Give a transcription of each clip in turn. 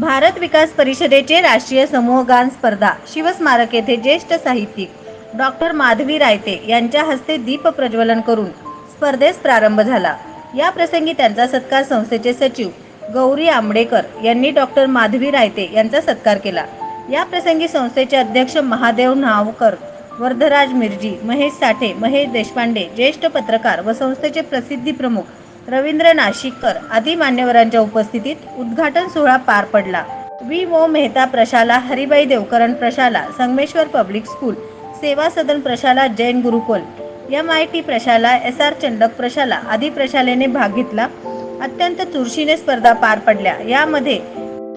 भारत विकास परिषदेचे राष्ट्रीय समूहगान स्पर्धा शिवस्मारक येथे ज्येष्ठ साहित्यिक डॉक्टर माधवी रायते यांच्या हस्ते दीप प्रज्वलन करून स्पर्धेस प्रारंभ झाला. या प्रसंगी त्यांचा सत्कार संस्थेचे सचिव गौरी आंबडेकर यांनी डॉक्टर माधवी रायते यांचा सत्कार केला. या प्रसंगी संस्थेचे अध्यक्ष महादेव नावकर वर्धराज मिरजी महेश साठे महेश देशपांडे ज्येष्ठ पत्रकार व संस्थेचे प्रसिद्धी प्रमुख रवींद्र नाशिककर आदी मान्यवरांच्या उपस्थितीत उद्घाटन सोहळा पार पडला. वी. मो. मेहता प्रशाला हरिबाई देवकरण प्रशाला संगमेश्वर पब्लिक स्कूल सेवा सदन प्रशाला Jain Gurukul M I T प्रशाला एस आर चंडक प्रशाला आदी प्रशालेने भाग घेतला. अत्यंत चुरशीने स्पर्धा पार पडल्या. यामध्ये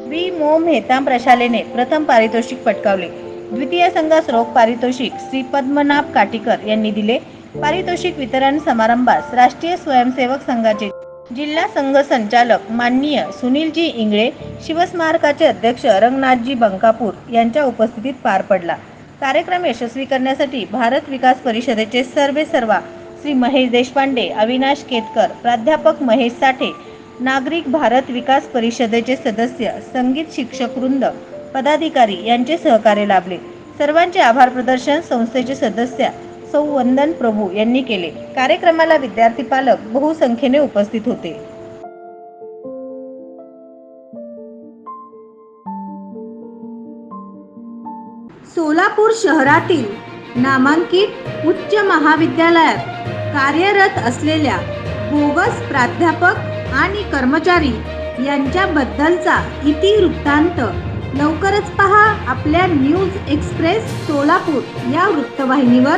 वी. मो. मेहता प्रशालेने प्रथम पारितोषिक पटकावले. द्वितीय संघास रोख पारितोषिक श्री पद्मनाभ काटीकर यांनी दिले. पारितोषिक वितरण समारंभास राष्ट्रीय स्वयंसेवक संघाचे जिल्हा संघ संचालक माननीय सुनीलजी इंगळे शिवस्मारकाचे अध्यक्ष रंगनाथजी बंकापूर यांच्या उपस्थितीत पार पडला. कार्यक्रम यशस्वी करण्यासाठी भारत विकास परिषदेचे सर्वे सर्वा श्री महेश देशपांडे अविनाश केतकर प्राध्यापक महेश साठे नागरिक भारत विकास परिषदेचे सदस्य संगीत शिक्षक वृंद पदाधिकारी यांचे सहकार्य लाभले. सर्वांचे आभार प्रदर्शन संस्थेचे सदस्य सौ वंदन प्रभू यांनी केले. कार्यक्रमाला विद्यार्थी पालक बहुसंख्येने उपस्थित होते. सोलापूर शहरातील नामांकित उच्च महाविद्यालयात कार्यरत असलेल्या बोगस प्राध्यापक आणि कर्मचारी यांच्याबद्दलचा इतिवृत्तांत लवकरच पहा आपल्या न्यूज एक्सप्रेस सोलापूर या वृत्तवाहिनीवर.